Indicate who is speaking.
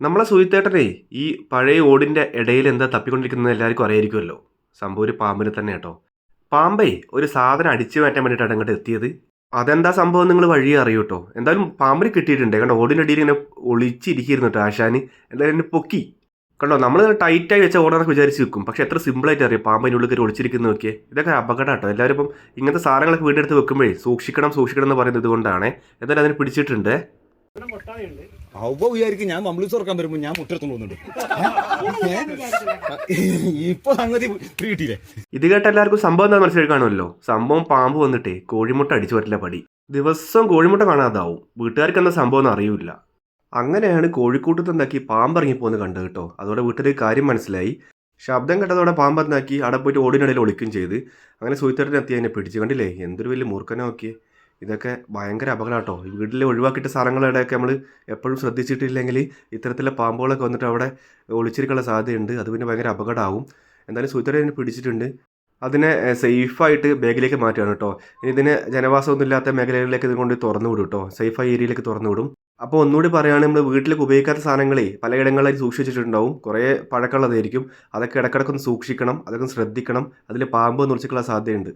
Speaker 1: നമ്മളെ സുഹിത്തേട്ടനെ ഈ പഴയ ഓടിന്റെ ഇടയിൽ എന്താ തപ്പിക്കൊണ്ടിരിക്കുന്നത് എല്ലാവർക്കും അറിയായിരിക്കുമല്ലോ. സംഭവം ഒരു പാമ്പിനെ തന്നെ കേട്ടോ പാമ്പേ ഒരു സാധനം അടിച്ചു മാറ്റാൻ വേണ്ടിയിട്ടാണ് അങ്ങോട്ട് എത്തിയത്. അതെന്താ സംഭവം നിങ്ങൾ വഴിയെ അറിയൂ കേട്ടോ എന്തായാലും പാമ്പിന് കിട്ടിയിട്ടുണ്ട്. കണ്ടോ ഓടിന്റെ അടിയിൽ ഇങ്ങനെ ഒളിച്ചിരിക്കുന്നു ആശാന്. എന്തായാലും എന്നെ പൊക്കി. കണ്ടോ നമ്മൾ ടൈറ്റായി വെച്ച ഓടാനൊക്കെ വിചാരിച്ച് വെക്കും പക്ഷെ എത്ര സിമ്പിളായിട്ട് അറിയാം? പാമ്പിന്റെ ഉള്ളിൽ കയറി ഒളിച്ചിരിക്കുന്ന നോക്കിയേ. ഇതൊക്കെ അപകടം കേട്ടോ എല്ലാവരും ഇപ്പം ഇങ്ങനത്തെ സാധനങ്ങളൊക്കെ വീണ്ടെടുത്ത് വെക്കുമ്പോഴേ സൂക്ഷിക്കണം സൂക്ഷിക്കണം എന്ന് പറയുന്നത് ഇതുകൊണ്ടാണ്. എന്തായാലും അതിനെ പിടിച്ചിട്ടുണ്ട്.
Speaker 2: അവ വിചാരിക്കും ഞാൻ മമ്പിളി തുറക്കാൻ വരുമ്പോ ഞാൻ മുട്ടെടുത്തോണ്ട് പോകുന്നുണ്ട് ഇപ്പൊ സംഗതി കിട്ടിയില്ലേ?
Speaker 1: ഇത് കേട്ട എല്ലാവർക്കും സംഭവം എന്താ മനസ്സിലായി കാണുമല്ലോ? സംഭവം പാമ്പ് വന്നിട്ടേ കോഴിമുട്ട അടിച്ചു വരില്ല പടി. ദിവസം കോഴിമുട്ട കാണാതാവും. വീട്ടുകാർക്ക് എന്താ സംഭവം എന്ന് അറിയില്ല. അങ്ങനെയാണ് കോഴിക്കൂട്ടത്ത് എന്താക്കി പാമ്പ് ഇറങ്ങിപ്പോന്ന് കണ്ടത് കേട്ടോ. അതോടെ വീട്ടിൽ കാര്യം മനസ്സിലായി. ശബ്ദം കേട്ടതോടെ പാമ്പ് എന്താക്കി അവിടെ പോയിട്ട് ഓടിനിടയിൽ ഒളിക്കുകയും ചെയ്ത്. അങ്ങനെ സുഹൃത്തേട്ടനെത്തി എത്തി അതിനെ പിടിച്ചു കണ്ടില്ലേ? എന്തൊരു വലിയ മൂർഖനെ നോക്കിയേ. ഇതൊക്കെ ഭയങ്കര അപകടം കേട്ടോ വീട്ടിൽ ഒഴിവാക്കിയിട്ട സാധനങ്ങളുടെയൊക്കെ നമ്മൾ എപ്പോഴും ശ്രദ്ധിച്ചിട്ടില്ലെങ്കിൽ ഇത്തരത്തിലെ പാമ്പുകളൊക്കെ വന്നിട്ട് അവിടെ ഒളിച്ചിരിക്കാനുള്ള സാധ്യതയുണ്ട്. അത് പിന്നെ ഭയങ്കര അപകടമാവും. എന്തായാലും സുഹൃത്തിനെ പിടിച്ചിട്ടുണ്ട്. അതിനെ സേഫായിട്ട് ബാഗിലേക്ക് മാറ്റുകയാണ് കേട്ടോ. ഇനി ഇതിന് ജനവാസമൊന്നും ഇല്ലാത്ത മേഖലകളിലേക്ക് ഇത് കൊണ്ട് തുറന്നു വിടും കേട്ടോ. സേഫായ ഏരിയയിലേക്ക് തുറന്നു വിടും. അപ്പോൾ ഒന്നുകൂടി പറയുകയാണെങ്കിൽ നമ്മൾ വീട്ടിലേക്ക് ഉപയോഗിക്കാത്ത സാധനങ്ങളെ പലയിടങ്ങളിലായി സൂക്ഷിച്ചിട്ടുണ്ടാവും. കുറേ പഴക്കമുള്ളതായിരിക്കും. അതൊക്കെ ഇടക്കിടക്കൊന്ന് സൂക്ഷിക്കണം. അതൊക്കെ ശ്രദ്ധിക്കണം. അതിൽ പാമ്പ് നുറിച്ചിട്ടുള്ള സാധ്യതയുണ്ട്.